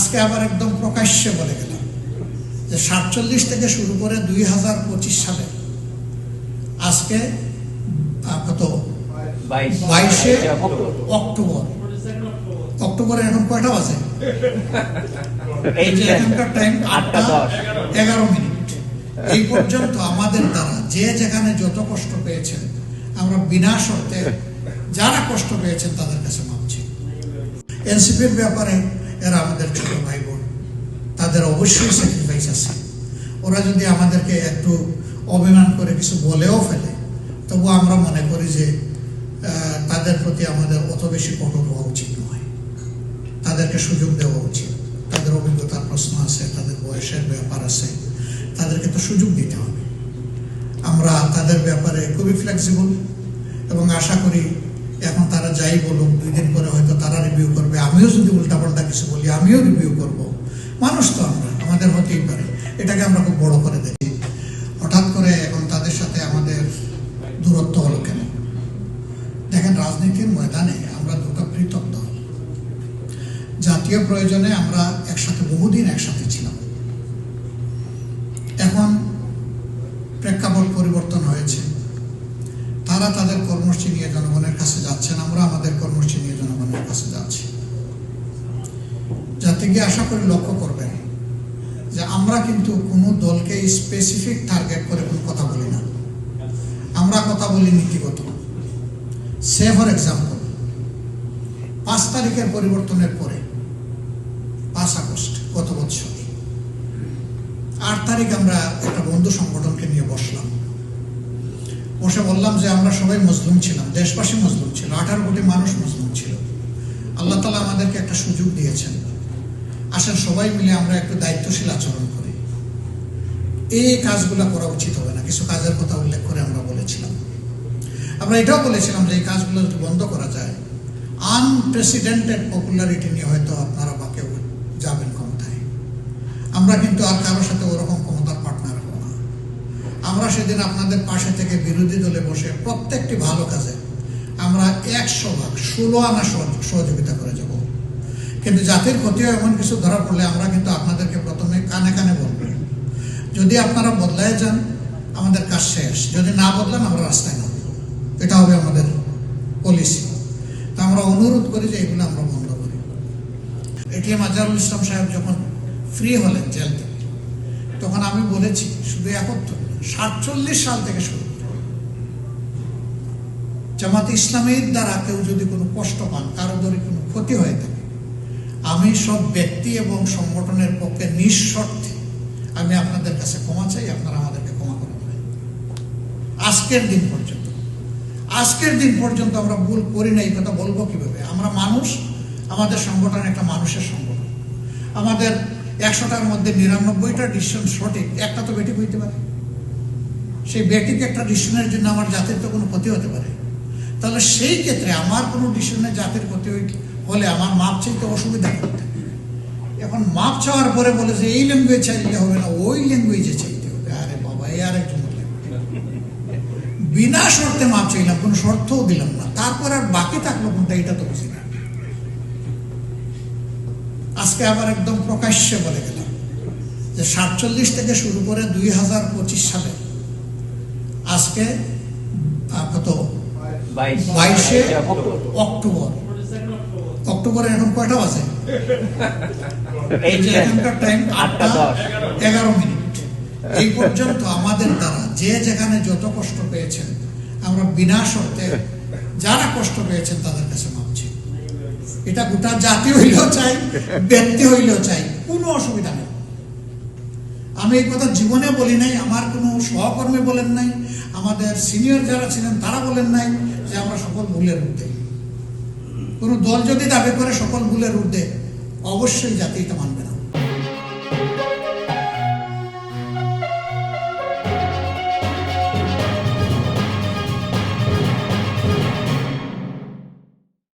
আজকে আবার একদম প্রকাশ্যে বলে গেলাম যে সাতচল্লিশ থেকে শুরু করে দুই হাজার পঁচিশ সালে আজকে কত? বাইশে। অক্টোবর। অক্টোবর। এখন কয়টা বাজে? এখানকার টাইম আটটা এগারো মিনিট। এই পর্যন্ত আমাদের দ্বারা যে যেখানে যত কষ্ট পেয়েছেন আমরা বিনা শর্তে যারা কষ্ট পেয়েছেন তাদের কাছে মাপছি এনসিপির ব্যাপারে এরা আমাদের ছোট ভাই বোন তাদের অবশ্যই স্যাক্রিফাইস আছে। ওরা যদি আমাদেরকে একটু অভিমান করে কিছু বলেও ফেলে, তবু আমরা মনে করি যে তাদের প্রতি আমাদের অত বেশি কঠোর হওয়া উচিত নয়। তাদেরকে সুযোগ দেওয়া উচিত। তাদের অভিজ্ঞতার প্রশ্ন আছে, তাদের বয়সের ব্যাপার আছে। তাদেরকে তো সুযোগ দিতে হবে। আমরা তাদের ব্যাপারে খুবই ফ্লেক্সিবল এবং আশা করি এখন তারা যাই বলুক, দুই দিন পরে হয়তো তারা রিভিউ করবে। আমিও যদি উল্টাপাল্টা কিছু বলি, আমিও রিভিউ করব। মানুষ তো আমরা, আমাদের হতেই পারে। এটাকে আমরা খুব বড় করে দেখি। হঠাৎ করে এখন তাদের সাথে আমাদের দূরত্ব হলো কেন? দেখেন, রাজনীতির ময়দানে আমরা দুটো পৃথক দল। জাতীয় প্রয়োজনে আমরা একসাথে, বহুদিন একসাথে ছিলাম। তারা তাদের কর্মসূচি নিয়ে জনগণের কাছে যাচ্ছেন আমরা আমাদের কর্মসূচি নিয়ে জনগণের কাছে যাচ্ছি। যাতে গিয়ে আশা করি লক্ষ্য করবেন যে আমরা কিন্তু কোনো দলকে স্পেসিফিক টার্গেট করে কোনো কথা বলি না। আমরা কথা বলি নীতিগত। সে ফর এক্সাম্পল পাঁচ তারিখের পরিবর্তনের পরে, পাঁচ আগস্ট, গত বছর আট তারিখ আমরা একটা বন্ধু সংগঠনকে নিয়ে বসলাম। বসে বললাম যে আমরা সবাই মজলুম ছিলাম, দেশবাসী মজলুম ছিল, আঠারো কোটি মানুষ মজলুম ছিল। আল্লাহ তালা আমাদেরকে একটা সুযোগ দিয়েছেন। আসেন সবাই মিলে আমরা একটু দায়িত্বশীল আচরণ করি। এই কাজগুলো করা উচিত হবে না, কিছু কাজের কথা উল্লেখ করে আমরা বলেছিলাম। আমরা এটাও বলেছিলাম যে এই কাজগুলো যদি বন্ধ করা যায় আনপ্রেসিডেন্টেড পপুলারিটি নিয়ে হয়তো আপনারা বা কেউ যাবেন ক্ষমতায়। আমরা কিন্তু আর কারোর সাথে ওরকম আমরা সেদিন আপনাদের পাশে থেকে বিরোধী দলে বসে প্রত্যেকটি ভালো কাজে আমরা একশো ভাগ, ষোলো আনা সহযোগ- সহযোগিতা করে যাব। কিন্তু জাতির ক্ষতিও এমন কিছু ধরা পড়লে আমরা কিন্তু আপনাদেরকে প্রথমে কানে কানে বলব। যদি আপনারা বদলায় যান, আমাদের কাজ শেষ। যদি না বদলান, আমরা রাস্তায় নামব। এটা হবে আমাদের পলিসি তা আমরা অনুরোধ করি যে এগুলো আমরা বন্ধ করি। এটিএম আজহারুল ইসলাম সাহেব যখন ফ্রি হলেন জেল থেকে তখন আমি বলেছি, শুধু একত্র, সাতচল্লিশ সাল থেকে শুরু। জামাত ইসলামের দ্বারা কেউ যদি কোনো কষ্ট পান, কারও যদি কোনো ক্ষতি হয়ে থাকে, আমি সব ব্যক্তি এবং সংগঠনের পক্ষে নিঃশর্তে আমি আপনাদের কাছে ক্ষমা চাই, আপনারা আমাদেরকে ক্ষমা করে দেবেন। আজকের দিন পর্যন্ত। আজকের দিন পর্যন্ত আমরা ভুল করি না, এই কথা বলব কীভাবে? আমরা মানুষ, আমাদের সংগঠন একটা মানুষের সংগঠন। আমাদের একশোটার মধ্যে নিরানব্বইটা ডিসিশন সঠিক, একটা তো বেঠিক হইতে পারে। সেই বেঠিক একটা ডিসিশনের জন্য আমার জাতির তো কোনো ক্ষতি হতে পারে। তাহলে সেই ক্ষেত্রে আমার কোনো ডিসিশনে জাতির ক্ষতি হলে আমার মাপ চাইতে অসুবিধা করতে এখন মাপ চাওয়ার পরে বলে যে এই ল্যাঙ্গুয়েজ চাইলে হবে না, ওই ল্যাঙ্গুয়েজে চাইতে হবে। আরে বাবা, এই আর একজন বিনা শর্তে মাপ চাইলাম, কোনো শর্তও দিলাম না। তারপর আর বাকি থাকল কোনটা, এটা তো বুঝি না। আজকে আবার একদম প্রকাশ্যে বলে গেলাম যে সাতচল্লিশ থেকে শুরু করে দুই হাজার পঁচিশ সালে আজকে কত? বাইশে। অক্টোবর। অক্টোবর। এখন কয়টা আছে এই এই যে এখানকার টাইম আটটা এগারো মিনিট। এই পর্যন্ত আমাদের দ্বারা যে যেখানে যত কষ্ট পেয়েছেন আমরা বিনা শর্তে যারা কষ্ট পেয়েছেন তাদের কাছে মাপছি এটা গোটা জাতি হইলেও চাই, ব্যক্তি হইলেও চাই, কোনো অসুবিধা নেই। আমি এই কথা জীবনে বলি নাই, আমার কোনো সহকর্মী বলেন নাই, আমাদের সিনিয়র যারা ছিলেন তারা বলেন নাই যে আমরা সকল ভুলের ঊর্ধ্বে। কোনো দল যদি দাবি করে সকল ভুলের ঊর্ধ্বে, অবশ্যই জাতি এটা মানবে না।